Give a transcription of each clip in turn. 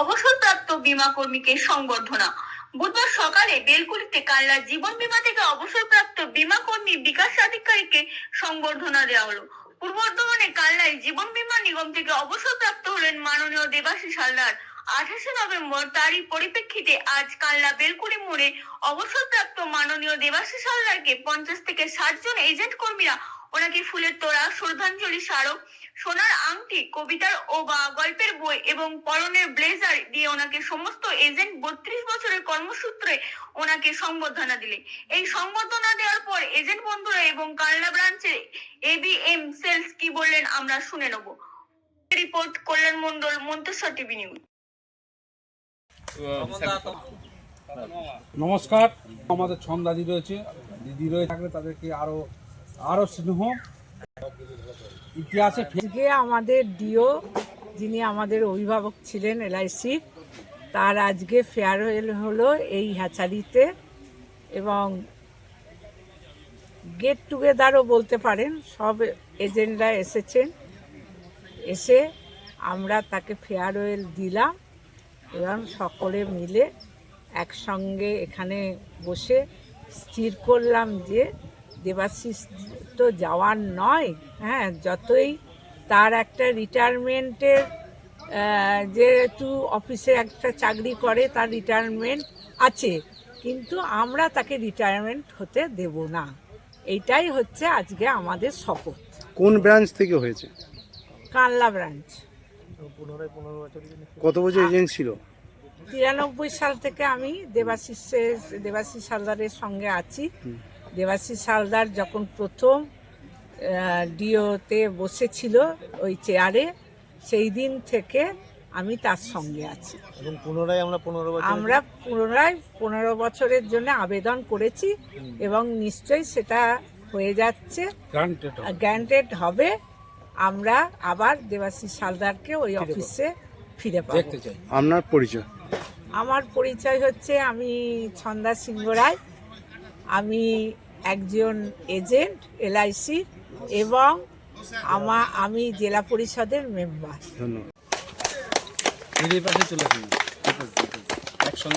অবসরপ্রাপ্ত বীমা কর্মীকে সংবর্ধনা। বুধবার সকালে বেলকুলিতে কাল্লা জীবন বীমা থেকে অবসরপ্রাপ্ত বীমা কর্মী বিকাশ আধিকারিককে সংবর্ধনা দেওয়া হলো। পূর্ব বর্ধমানে কাল্লায় জীবন বীমা নিগম থেকে অবসরপ্রাপ্ত হলেন মাননীয় দেবাশিস হালদার। আঠাশে নভেম্বর তারই পরিপ্রেক্ষিতে আজ কাল্লা বেলকুড়ি মোড়ে অবসরপ্রাপ্ত মাননীয় দেবাশিস হালদারকে পঞ্চাশ থেকে ষাট জন এজেন্ট কর্মীরা ওনাকে ফুলের তোড়া শ্রদ্ধাঞ্জলি স্মারক সোনার আংটি কবিতার ও বা গল্পের বই এবং পরনের ব্লেজার দিয়ে ওনাকে সমস্ত এজেন্ট বত্রিশ বছরের কর্মসূত্রে ওনাকে সংবর্ধনা দিলে এই সংবর্ধনা দেওয়ার পর এজেন্ট বন্ধুরা এবং কানলা ব্রাঞ্চের এবিএম সেলস কি বললেন আমরা শুনে নেব। Report Kalyan Mondal Manteswar TV news. নমস্কার। আমাদের ছন্দাদি রয়েছে দিদি রয়েছে থাকলে তাদেরকে আরও আরও স্নেহ। ইতিহাসে আজকে আমাদের ডিও, যিনি আমাদের অভিভাবক ছিলেন এলআইসির তার আজকে ফেয়ারওয়েল হলো এই হ্যাচারিতে এবং গেট টুগেদারও বলতে পারেন, সব এজেন্টরা এসেছেন এসে আমরা তাকে ফেয়ারওয়েল দিলাম এবং সকলে মিলে একসঙ্গে এখানে বসে স্থির করলাম যে দেবাশিস তো যাওয়ার নয় হ্যাঁ যতই তার একটা রিটায়ারমেন্টের যেহেতু অফিসে একটা চাকরি করে তার রিটায়ারমেন্ট আছে কিন্তু আমরা তাকে রিটায়ারমেন্ট হতে দেব না। এইটাই হচ্ছে আজকে আমাদের শপথ। কোন ব্রাঞ্চ থেকে হয়েছে? কানলা ব্রাঞ্চ কত বছর এজেন্ট ছিল? তিরানব্বই সাল থেকে আমি দেবাশিসের দেবাশিস হালদারের সঙ্গে আছি। দেবাশিস হালদার যখন প্রথম ডিওতে বসেছিল ওই চেয়ারে সেই দিন থেকে আমি তার সঙ্গে আছি। এবং পুনরায় আমরা পনেরো আমরা পুনরায় পনেরো বছরের জন্য আবেদন করেছি এবং নিশ্চয়ই সেটা হয়ে যাচ্ছে। গ্যান্টেড হবে। আমরা আবার দেবাশিস হালদারকে ওই অফিসে ফিরে পাবো। চাই। আপনার পরিচয়? আমার পরিচয় হচ্ছে আমি ছন্দা সিংহ রায়। আমি একজন এজেন্ট এলআইসি এবং আমা আমি জেলা পরিষদের মেম্বার। ধন্যবাদ। চলে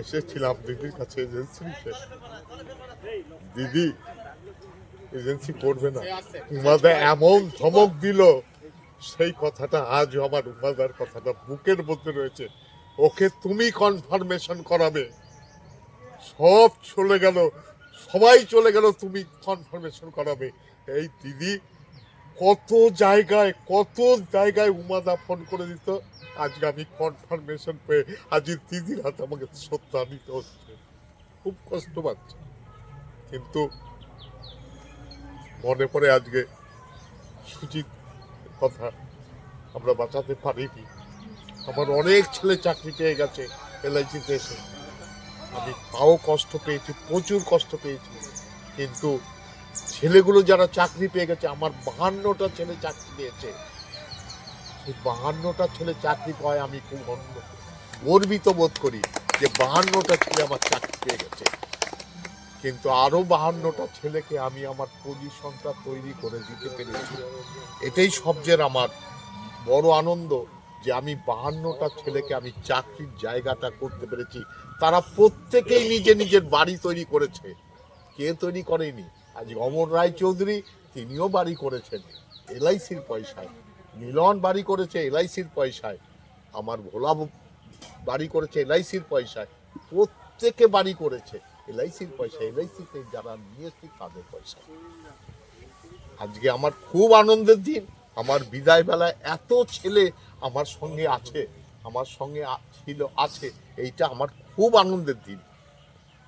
এসেছিলাম দিদির কাছে এজেন্সি দিদি এজেন্সি করবে না। উমাদা এমন ধমক দিল, সেই কথাটা আজও আমার উমাদার কথাটা বুকের মধ্যে রয়েছে। ওকে তুমি কনফার্মেশন করাবে। সব চলে গেল, সবাই চলে গেল, তুমি কনফার্মেশন করাবে। এই দিদি কত জায়গায় কত জায়গায় উমাদা ফোন করে দিত। আজকে আমি কনফার্মেশন পেয়ে আজ দিদির হাতে আমাকে সত্য নিতে হচ্ছে। খুব কষ্ট পাচ্ছে। কিন্তু মনে পড়ে আজকে সুজিত কথা আমরা বাঁচাতে পারিনি। আমার অনেক ছেলে চাকরি পেয়ে গেছে এলআইসিতে এসে। আমি তাও কষ্ট পেয়েছি, প্রচুর কষ্ট পেয়েছি। কিন্তু ছেলেগুলো যারা চাকরি পেয়ে গেছে, আমার বাহান্নটা ছেলে চাকরি পেয়েছে। সেই বাহান্নটা ছেলে চাকরি পায় আমি খুব অন্য গর্বিত বোধ করি যে বাহান্নটা ছেলে আমার চাকরি পেয়ে গেছে। কিন্তু আরও বাহান্নটা ছেলেকে আমি আমার পজিশনটা তৈরি করে দিতে পেরেছি। এটাই সবচেয়ে আমার বড় আনন্দ যে আমি বাহান্নটা ছেলেকে আমি চাকরির জায়গাটা করতে পেরেছি। তারা প্রত্যেকেই নিজে নিজের বাড়ি তৈরি করেছে। কে তৈরি করেনি? আজ অমর রায় চৌধুরী তিনিও বাড়ি করেছেন এলআইসির পয়সায়। মিলন বাড়ি করেছে এলআইসির পয়সায়। আমার ভোলা বাড়ি করেছে এলআইসির পয়সায়। প্রত্যেকে বাড়ি করেছে এলআইসির পয়সা এলআইসিতে যারা নিয়েছে তাদের পয়সা আজকে আমার খুব আনন্দের দিন। আমার বিদায় বেলায় এত ছেলে আমার সঙ্গে আছে, আমার সঙ্গে ছিল, আছে। এইটা আমার খুব আনন্দের দিন।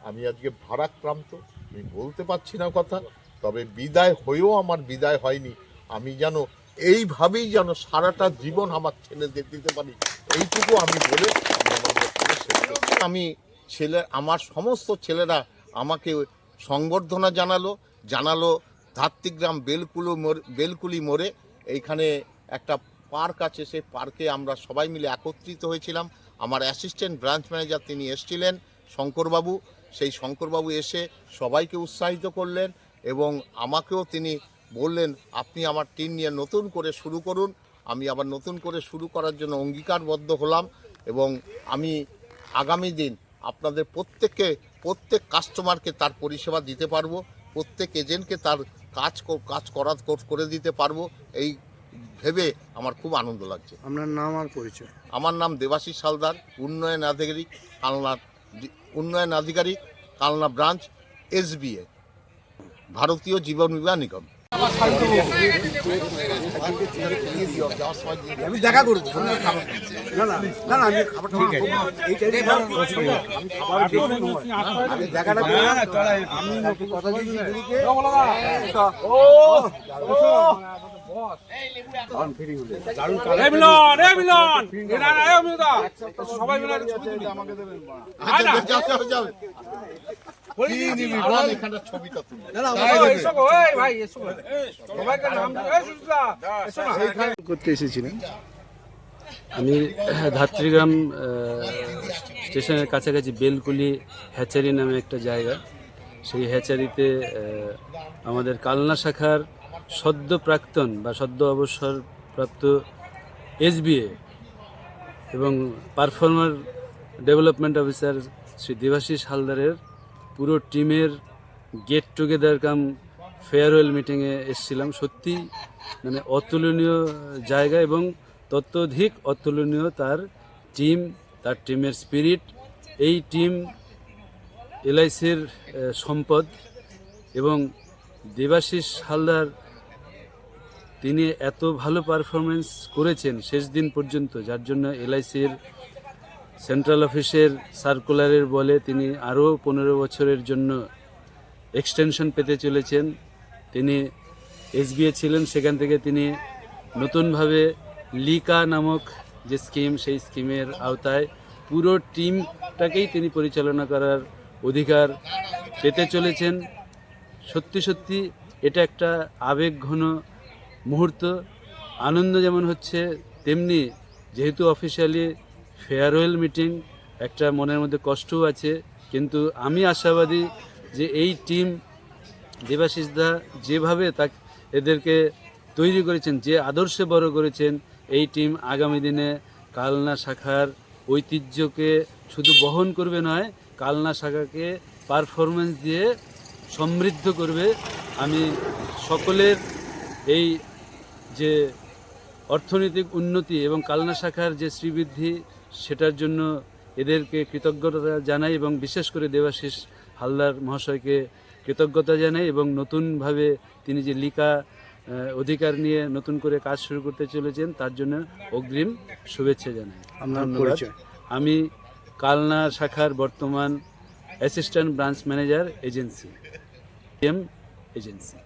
আমি আজকে ভারাক্রান্ত। আমি বলতে পারছি না কথা, তবে বিদায় হয়েও আমার বিদায় হয়নি। আমি যেন এইভাবেই যেন সারাটা জীবন আমার ছেলেদের দিতে পারি, এইটুকু আমি বলে আমি ছেলে, আমার সমস্ত ছেলেরা আমাকে সংবর্ধনা জানালো জানালো ধাত্রিগ্রাম বেলকুলো বেলকুলি মোড়ে। এইখানে একটা পার্ক আছে, সেই পার্কে আমরা সবাই মিলে একত্রিত হয়েছিলাম। আমার অ্যাসিস্ট্যান্ট ব্রাঞ্চ ম্যানেজার তিনি এসেছিলেন, শঙ্করবাবু। সেই শঙ্করবাবু এসে সবাইকে উৎসাহিত করলেন এবং আমাকেও তিনি বললেন আপনি আমার টিম নিয়ে নতুন করে শুরু করুন। আমি আবার নতুন করে শুরু করার জন্য অঙ্গীকারবদ্ধ হলাম এবং আমি আগামী দিন আপনাদের প্রত্যেককে প্রত্যেক কাস্টমারকে তার পরিষেবা দিতে পারব প্রত্যেক এজেন্টকে তার কাজ কাজ করা করে দিতে পারব। এই ভেবে আমার খুব আনন্দ লাগছে। আপনার নাম আর পরিচয়? আমার নাম দেবাশিস হালদার উন্নয়ন আধিকারিক কালনা ডি- উন্নয়ন আধিকারিক কালনা ব্রাঞ্চ এসবিএ ভারতীয় জীবন বিমা নিগম। আমি দেখা করে দেবো। না না না না আমি খাবার ঠিক আছে। এইটাই আমি দেখাটা আমি কথা এই অমিতা সবাই মিলে একটা ছবি করতে এসেছিলেন। আমি ধাত্রীগ্রাম স্টেশনের কাছাকাছি বেলকুলি হ্যাচারি নামে একটা জায়গা। সেই হ্যাচারিতে আমাদের কালনা শাখার সদ্য প্রাক্তন বা সদ্য অবসরপ্রাপ্ত এসবিএ এবং performer development officer Shri Debashis হালদারের পুরো টিমের গেট টুগেদার কাম ফেয়ারওয়েল মিটিংয়ে এসেছিলাম। সত্যি মানে অতুলনীয় জায়গা এবং ততোধিক অতুলনীয় তার টিম তার টিমের স্পিরিট এই টিম এলআইসির সম্পদ এবং দেবাশিস হালদার তিনি এত ভালো পারফরমেন্স করেছেন শেষ দিন পর্যন্ত, যার জন্য এলআইসির সেন্ট্রাল অফিসের সার্কুলারের বলে তিনি আরও পনেরো বছরের জন্য এক্সটেনশন পেতে চলেছেন। তিনি এসবিএ ছিলেন, সেখান থেকে তিনি নতুনভাবে লিকা নামক যে স্কিম, সেই স্কিমের আওতায় পুরো টিমটাকেই তিনি পরিচালনা করার অধিকার পেতে চলেছেন। সত্যি সত্যি এটা একটা আবেগঘন মুহূর্ত। আনন্দ যেমন হচ্ছে, তেমনি যেহেতু অফিসিয়ালি ফেয়ারওয়েল মিটিং একটা মনের মধ্যে কষ্টও আছে, কিন্তু আমি আশাবাদী যে এই টিম দেবাশিস দা যেভাবে তা এদেরকে তৈরি করেছেন, যে আদর্শে বড় করেছেন, এই টিম আগামী দিনে কালনা শাখার ঐতিহ্যকে শুধু বহন করবে নয়, কালনা শাখাকে পারফরমেন্স দিয়ে সমৃদ্ধ করবে। আমি সকলের এই যে অর্থনৈতিক উন্নতি এবং কালনা শাখার যে শ্রীবৃদ্ধি সেটার জন্য এদেরকে কৃতজ্ঞতা জানাই এবং বিশেষ করে দেবাশিস হালদার মহাশয়কে কৃতজ্ঞতা জানাই এবং নতুনভাবে তিনি যে লিকা অধিকার নিয়ে নতুন করে কাজ শুরু করতে চলেছেন তার জন্য অগ্রিম শুভেচ্ছা জানাই। ধন্যবাদ। আমি কালনা শাখার বর্তমান assistant branch manager agency M agency.